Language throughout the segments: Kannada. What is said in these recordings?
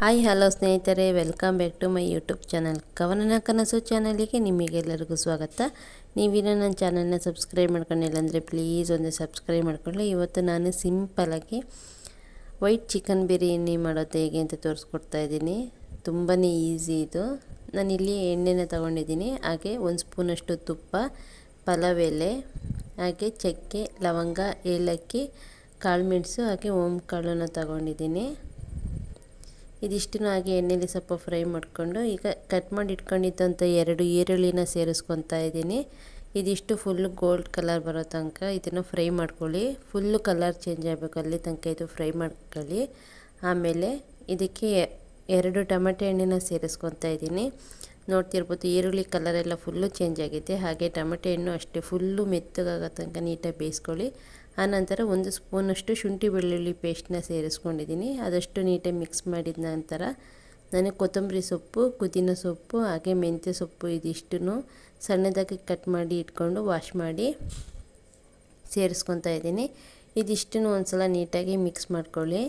ಹಾಯ್, ಹಲೋ ಸ್ನೇಹಿತರೆ. Welcome back to my YouTube channel. ಕವನನ ಕನಸು ಚಾನಲಿಗೆ ನಿಮಗೆಲ್ಲರಿಗೂ ಸ್ವಾಗತ. ನೀವಿನ ನನ್ನ ಚಾನಲ್ನ ಸಬ್ಸ್ಕ್ರೈಬ್ ಮಾಡ್ಕೊಂಡಿಲ್ಲ ಅಂದರೆ ಪ್ಲೀಸ್ ಒಂದು ಸಬ್ಸ್ಕ್ರೈಬ್ ಮಾಡ್ಕೊಳ್ಳಿ. ಇವತ್ತು ನಾನು ಸಿಂಪಲಾಗಿ ವೈಟ್ ಚಿಕನ್ ಬಿರಿಯಾನಿ ಮಾಡೋದು ಹೇಗೆ ಅಂತ ತೋರಿಸ್ಕೊಡ್ತಾ ಇದ್ದೀನಿ. ತುಂಬಾ ಈಸಿ ಇದು. ನಾನಿಲ್ಲಿ ಎಣ್ಣೆನ ತಗೊಂಡಿದ್ದೀನಿ. ಹಾಗೆ ಒಂದು ಸ್ಪೂನಷ್ಟು ತುಪ್ಪ ಪಲಾವ್ ಹಾಗೆ ಚಕ್ಕೆ, ಲವಂಗ, ಏಲಕ್ಕಿ, ಕಾಳು ಮೆಣಸು, ಹಾಗೆ ಓಮ್ ಕಾಳನ್ನು ತಗೊಂಡಿದ್ದೀನಿ. ಇದಿಷ್ಟನ್ನು ಹಾಗೆ ಎಣ್ಣೆಲಿ ಸ್ವಲ್ಪ ಫ್ರೈ ಮಾಡಿಕೊಂಡು ಈಗ ಕಟ್ ಮಾಡಿ ಇಟ್ಕೊಂಡಿದ್ದಂಥ ಎರಡು ಈರುಳ್ಳಿನ ಸೇರಿಸ್ಕೊತಾ ಇದ್ದೀನಿ. ಇದಿಷ್ಟು ಫುಲ್ಲು ಗೋಲ್ಡ್ ಕಲರ್ ಬರೋ ತನಕ ಇದನ್ನು ಫ್ರೈ ಮಾಡ್ಕೊಳ್ಳಿ. ಫುಲ್ಲು ಕಲರ್ ಚೇಂಜ್ ಆಗಬೇಕು ಅಲ್ಲಿ ತನಕ ಇದು ಫ್ರೈ ಮಾಡ್ಕೊಳ್ಳಿ. ಆಮೇಲೆ ಇದಕ್ಕೆ ಎರಡು ಟೊಮೆಟೊ ಹಣ್ಣಿನ ಸೇರಿಸ್ಕೊತಾ ಇದ್ದೀನಿ. ನೋಡ್ತಿರ್ಬೋದು ಈರುಳ್ಳಿ ಕಲರೆಲ್ಲ ಫುಲ್ಲು ಚೇಂಜ್ ಆಗಿದೆ. ಹಾಗೆ ಟೊಮೆಟೊ ಹಣ್ಣು ಅಷ್ಟೇ ಫುಲ್ಲು ಮೆತ್ತಗಾಗೋ ತನಕ ನೀಟಾಗಿ ಬೇಯಿಸ್ಕೊಳ್ಳಿ. ಆನಂತರ ಒಂದು ಸ್ಪೂನಷ್ಟು ಶುಂಠಿ ಬೆಳ್ಳುಳ್ಳಿ ಪೇಸ್ಟ್ನ ಸೇರಿಸ್ಕೊಂಡಿದ್ದೀನಿ. ಅದಷ್ಟು ನೀಟಾಗಿ ಮಿಕ್ಸ್ ಮಾಡಿದ ನಂತರ ನನಗೆ ಕೊತ್ತಂಬರಿ ಸೊಪ್ಪು, ಪುದೀನ ಸೊಪ್ಪು, ಹಾಗೆ ಮೆಂತ್ಯ ಸೊಪ್ಪು ಇದಿಷ್ಟು ಸಣ್ಣದಾಗಿ ಕಟ್ ಮಾಡಿ ಇಟ್ಕೊಂಡು ವಾಶ್ ಮಾಡಿ ಸೇರಿಸ್ಕೊತಾ ಇದ್ದೀನಿ. ಇದಿಷ್ಟನ್ನು ಒಂದು ಸಲ ನೀಟಾಗಿ ಮಿಕ್ಸ್ ಮಾಡ್ಕೊಳ್ಳಿ.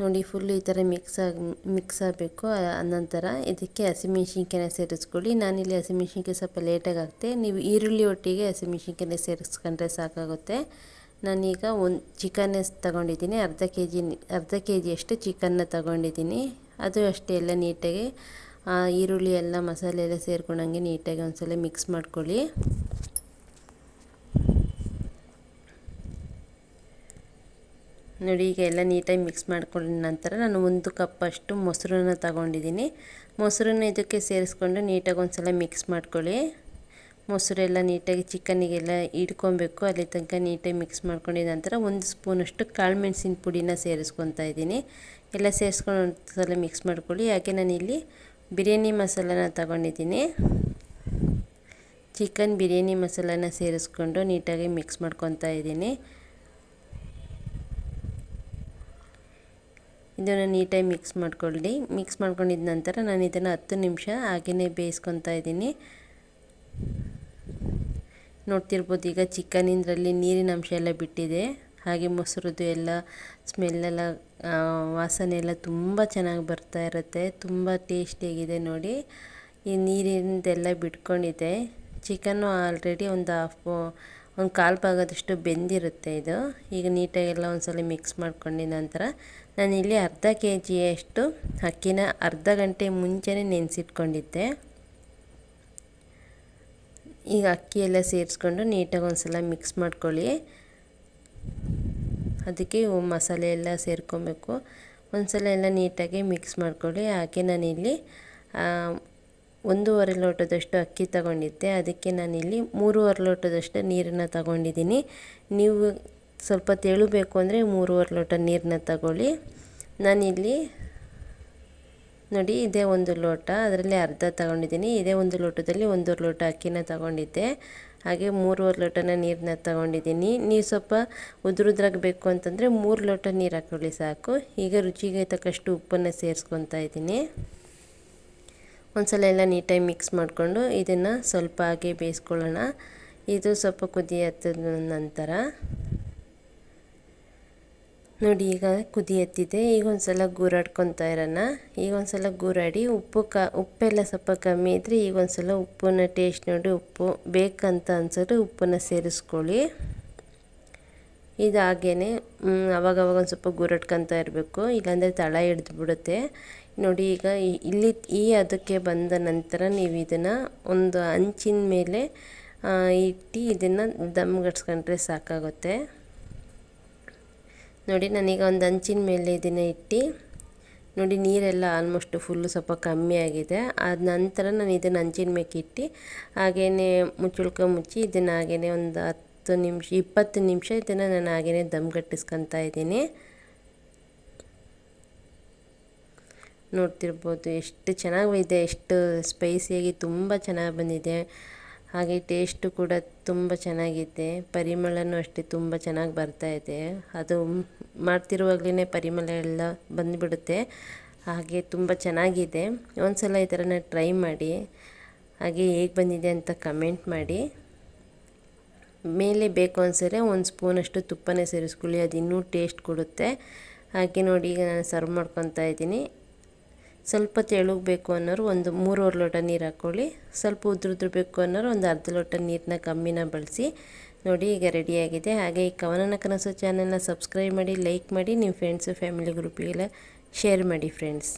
ನೋಡಿ ಫುಲ್ಲು ಈ ಥರ ಮಿಕ್ಸ್ ಆಗಿ ಮಿಕ್ಸ್ ಆಗಬೇಕು. ಅನಂತರ ಇದಕ್ಕೆ ಹಸಿಮೆಣ್ಸಿನ್ಕಾಯಿನ ಸೇರಿಸ್ಕೊಳ್ಳಿ. ನಾನಿಲ್ಲಿ ಹಸಿಮೆಣ್ಸಿನ್ಕಾಯಿ ಸ್ವಲ್ಪ ಲೇಟಾಗಿ ಹಾಕ್ತೆ. ನೀವು ಈರುಳ್ಳಿ ಒಟ್ಟಿಗೆ ಹಸಿಮೆಣ್ಸಿನ್ಕಾಯಿನ ಸೇರಿಸ್ಕೊಂಡ್ರೆ ಸಾಕಾಗುತ್ತೆ. ನಾನೀಗ ಒಂದು ಚಿಕನ್ ತಗೊಂಡಿದ್ದೀನಿ. ಅರ್ಧ ಕೆ ಜಿ ಅರ್ಧ ಕೆ ಜಿಯಷ್ಟು ಚಿಕನ್ನ ತಗೊಂಡಿದ್ದೀನಿ. ಅದು ಅಷ್ಟೇ ಎಲ್ಲ ನೀಟಾಗಿ ಈರುಳ್ಳಿ ಎಲ್ಲ ಮಸಾಲೆ ಎಲ್ಲ ಸೇರ್ಕೊಂಡಂಗೆ ನೀಟಾಗಿ ಒಂದ್ಸಲ ಮಿಕ್ಸ್ ಮಾಡ್ಕೊಳ್ಳಿ. ನೋಡಿ, ಈಗ ಎಲ್ಲ ನೀಟಾಗಿ ಮಿಕ್ಸ್ ಮಾಡ್ಕೊಂಡ ನಂತರ ನಾನು ಒಂದು ಕಪ್ಪಷ್ಟು ಮೊಸರನ್ನ ತಗೊಂಡಿದ್ದೀನಿ. ಮೊಸರನ್ನ ಇದಕ್ಕೆ ಸೇರಿಸ್ಕೊಂಡು ನೀಟಾಗಿ ಒಂದು ಸಲ ಮಿಕ್ಸ್ ಮಾಡ್ಕೊಳ್ಳಿ ಮೊಸರೆಲ್ಲ ನೀಟಾಗಿ ಚಿಕನಿಗೆಲ್ಲ ಇಡ್ಕೊಬೇಕು ಅಲ್ಲಿ ತನಕ ನೀಟಾಗಿ ಮಿಕ್ಸ್ ಮಾಡ್ಕೊಂಡಿದ ನಂತರ ಒಂದು ಸ್ಪೂನಷ್ಟು ಕಾಳು ಮೆಣಸಿನ ಪುಡಿನ ಸೇರಿಸ್ಕೊತಾ ಇದ್ದೀನಿ. ಎಲ್ಲ ಸೇರಿಸ್ಕೊಂಡು ಒಂದು ಸಲ ಮಿಕ್ಸ್ ಮಾಡ್ಕೊಳ್ಳಿ ಯಾಕೆ ನಾನಿಲ್ಲಿ ಬಿರಿಯಾನಿ ಮಸಾಲನ ತಗೊಂಡಿದ್ದೀನಿ. ಚಿಕನ್ ಬಿರಿಯಾನಿ ಮಸಾಲನ ಸೇರಿಸ್ಕೊಂಡು ನೀಟಾಗಿ ಮಿಕ್ಸ್ ಮಾಡ್ಕೊತಾ ಇದ್ದೀನಿ. ಇದನ್ನು ನೀಟಾಗಿ ಮಿಕ್ಸ್ ಮಾಡ್ಕೊಳ್ಳಿ. ಮಿಕ್ಸ್ ಮಾಡ್ಕೊಂಡಿದ ನಂತರ ನಾನು ಇದನ್ನು ಹತ್ತು ನಿಮಿಷ ಹಾಗೆಯೇ ಬೇಯಿಸ್ಕೊತಾ ಇದ್ದೀನಿ. ನೋಡ್ತಿರ್ಬೋದು ಈಗ ಚಿಕನಿಂದರಲ್ಲಿ ನೀರಿನ ಅಂಶ ಎಲ್ಲ ಬಿಟ್ಟಿದೆ. ಹಾಗೆ ಮೊಸರದ್ದು ಎಲ್ಲ ಸ್ಮೆಲ್ಲೆಲ್ಲ ವಾಸನೆ ಎಲ್ಲ ತುಂಬ ಚೆನ್ನಾಗಿ ಬರ್ತಾ ಇರುತ್ತೆ. ತುಂಬ ಟೇಸ್ಟಿಯಾಗಿದೆ ನೋಡಿ. ಈ ನೀರಿಂದೆಲ್ಲ ಬಿಟ್ಕೊಂಡಿದೆ. ಚಿಕನ್ನು ಆಲ್ರೆಡಿ ಒಂದು ಹಾಫ್ ಒಂದು ಕಾಲು ಭಾಗದಷ್ಟು ಬೆಂದಿರುತ್ತೆ ಇದು. ಈಗ ನೀಟಾಗೆಲ್ಲ ಒಂದ್ಸಲ ಮಿಕ್ಸ್ ಮಾಡ್ಕೊಂಡಿದ ನಂತರ ನಾನಿಲ್ಲಿ ಅರ್ಧ ಕೆ ಜಿಯಷ್ಟು ಅಕ್ಕಿನ ಅರ್ಧ ಗಂಟೆ ಮುಂಚೆನೇ ನೆನೆಸಿಟ್ಕೊಂಡಿದ್ದೆ. ಈಗ ಅಕ್ಕಿ ಎಲ್ಲ ಸೇರಿಸ್ಕೊಂಡು ನೀಟಾಗಿ ಒಂದು ಸಲ ಮಿಕ್ಸ್ ಮಾಡ್ಕೊಳ್ಳಿ. ಅದಕ್ಕೆ ಮಸಾಲೆ ಎಲ್ಲ ಸೇರ್ಕೊಬೇಕು. ಒಂದು ಸಲ ಎಲ್ಲ ನೀಟಾಗಿ ಮಿಕ್ಸ್ ಮಾಡ್ಕೊಳ್ಳಿ. ಹಾಗೆ ನಾನಿಲ್ಲಿ ಒಂದೂವರೆ ಲೋಟದಷ್ಟು ಅಕ್ಕಿ ತಗೊಂಡಿದ್ದೆ. ಅದಕ್ಕೆ ನಾನಿಲ್ಲಿ ಮೂರುವರೆ ಲೋಟದಷ್ಟು ನೀರನ್ನು ತಗೊಂಡಿದ್ದೀನಿ. ನೀವು ಸ್ವಲ್ಪ ತೆಳುಬೇಕು ಅಂದರೆ ಮೂರುವರೆ ಲೋಟ ನೀರನ್ನ ತಗೊಳ್ಳಿ. ನಾನಿಲ್ಲಿ ನೋಡಿ ಇದೇ ಒಂದು ಲೋಟ, ಅದರಲ್ಲಿ ಅರ್ಧ ತಗೊಂಡಿದ್ದೀನಿ. ಇದೇ ಒಂದು ಲೋಟದಲ್ಲಿ ಒಂದೂವರೆ ಲೋಟ ಅಕ್ಕಿನ ತಗೊಂಡಿದ್ದೆ. ಹಾಗೆ ಮೂರುವರೆ ಲೋಟನ ನೀರನ್ನ ತಗೊಂಡಿದ್ದೀನಿ. ನೀವು ಸ್ವಲ್ಪ ಉದುರುದ್ರಾಗ ಬೇಕು ಅಂತಂದರೆ ಮೂರು ಲೋಟ ನೀರು ಹಾಕೊಳ್ಳಿ ಸಾಕು. ಈಗ ರುಚಿಗೆ ತಕ್ಕಷ್ಟು ಉಪ್ಪನ್ನು ಸೇರಿಸ್ಕೊತಾ ಇದ್ದೀನಿ. ಒಂದ್ಸಲ ಎಲ್ಲ ನೀಟಾಗಿ ಮಿಕ್ಸ್ ಮಾಡಿಕೊಂಡು ಇದನ್ನು ಸ್ವಲ್ಪ ಹಾಗೆ ಬೇಯಿಸ್ಕೊಳ್ಳೋಣ. ಇದು ಸ್ವಲ್ಪ ಕುದಿ ಹತ್ತದ ನಂತರ ನೋಡಿ ಈಗ ಕುದಿಯತ್ತಿದೆ ಈಗ ಒಂದು ಸಲ ಗೂರಾಡ್ಕೊತಾ ಇರೋಣ. ಈಗ ಒಂದು ಸಲ ಗೂರಾಡಿ ಉಪ್ಪು ಕ, ಉಪ್ಪೆಲ್ಲ ಸ್ವಲ್ಪ ಕಮ್ಮಿ ಇದ್ದರೆ ಈಗ ಒಂದು ಸಲ ಉಪ್ಪನ್ನ ಟೇಸ್ಟ್ ನೋಡಿ ಉಪ್ಪು ಬೇಕಂತ ಅನ್ಸಿದ್ರೆ ಉಪ್ಪನ್ನು ಸೇರಿಸ್ಕೊಳ್ಳಿ. ಇದು ಹಾಗೇ ಅವಾಗವಾಗ ಒಂದು ಸ್ವಲ್ಪ ಗುರಟ್ಕೊಂತ ಇರಬೇಕು. ಇಲ್ಲಾಂದರೆ ತಳ ಹಿಡ್ದು ಬಿಡುತ್ತೆ ನೋಡಿ, ಈಗ ಇಲ್ಲಿ ಈ ಅದಕ್ಕೆ ಬಂದ ನಂತರ ನೀವು ಇದನ್ನು ಒಂದು ಹಂಚಿನ ಮೇಲೆ ಇಟ್ಟು ಇದನ್ನು ದಮ್ಗಡ್ಸ್ಕೊಂಡ್ರೆ ಸಾಕಾಗುತ್ತೆ. ನೋಡಿ, ನಾನೀಗ ಒಂದು ಹಂಚಿನ ಮೇಲೆ ಇದನ್ನು ಇಟ್ಟು, ನೋಡಿ, ನೀರೆಲ್ಲ ಆಲ್ಮೋಸ್ಟ್ ಫುಲ್ಲು ಸ್ವಲ್ಪ ಕಮ್ಮಿ ಆಗಿದೆ. ಆದ ನಂತರ ನಾನು ಇದನ್ನು ಹಂಚಿನ ಮೇಲೆ ಇಟ್ಟು ಹಾಗೆಯೇ ಮುಚ್ಚುಳ್ಕ ಮುಚ್ಚಿ ಇದನ್ನು ಹಾಗೆಯೇ ಒಂದು ಹತ್ತು ನಿಮಿಷ, ಇಪ್ಪತ್ತು ನಿಮಿಷ ಇದನ್ನು ನಾನು ಹಾಗೇ ದಮ್ ಗಟ್ಟಿಸ್ಕೊತಾ ಇದ್ದೀನಿ. ನೋಡ್ತಿರ್ಬೋದು ಎಷ್ಟು ಚೆನ್ನಾಗಿದೆ ಎಷ್ಟು ಸ್ಪೈಸಿಯಾಗಿ ತುಂಬ ಚೆನ್ನಾಗಿ ಬಂದಿದೆ. ಹಾಗೆ ಟೇಸ್ಟು ಕೂಡ ತುಂಬ ಚೆನ್ನಾಗಿದೆ. ಪರಿಮಳನೂ ಅಷ್ಟೇ ತುಂಬ ಚೆನ್ನಾಗಿ ಬರ್ತಾ ಇದೆ. ಅದು ಮಾಡ್ತಿರುವಾಗಲೇ ಪರಿಮಳ ಎಲ್ಲ ಬಂದುಬಿಡುತ್ತೆ. ಹಾಗೆ ತುಂಬ ಚೆನ್ನಾಗಿದೆ. ಒಂದು ಸಲ ಈ ಥರನ ಟ್ರೈ ಮಾಡಿ. ಹಾಗೆ ಹೇಗೆ ಬಂದಿದೆ ಅಂತ ಕಮೆಂಟ್ ಮಾಡಿ. ಮೇಲೆ ಬೇಕು ಅನ್ಸರೆ ಒಂದು ಸ್ಪೂನಷ್ಟು ತುಪ್ಪನೇ ಸೇರಿಸ್ಕೊಳ್ಳಿ, ಅದು ಇನ್ನೂ ಟೇಸ್ಟ್ ಕೊಡುತ್ತೆ. ಹಾಗೆ ನೋಡಿ, ಈಗ ನಾನು ಸರ್ವ್ ಮಾಡ್ಕೊತಾ ಇದ್ದೀನಿ. ಸ್ವಲ್ಪ ತೆಳುಗೆ ಬೇಕು ಅನ್ನೋರು ಒಂದು ಮೂರುವರೆ ಲೋಟ ನೀರು ಹಾಕ್ಕೊಳ್ಳಿ. ಸ್ವಲ್ಪ ಉದ್ರುದ್ರು ಬೇಕು ಅನ್ನೋರು ಒಂದು ಅರ್ಧ ಲೋಟ ನೀರನ್ನ ಕಮ್ಮಿನ ಬಳಸಿ ನೋಡಿ, ಈಗ ರೆಡಿಯಾಗಿದೆ ಹಾಗೆ ಈ ಕವನನ ಕನಸು ಚಾನಲ್ನ ಸಬ್ಸ್ಕ್ರೈಬ್ ಮಾಡಿ ಲೈಕ್ ಮಾಡಿ, ನಿಮ್ಮ ಫ್ರೆಂಡ್ಸು ಫ್ಯಾಮಿಲಿ ಗ್ರೂಪಿಗೆಲ್ಲ ಶೇರ್ ಮಾಡಿ ಫ್ರೆಂಡ್ಸ್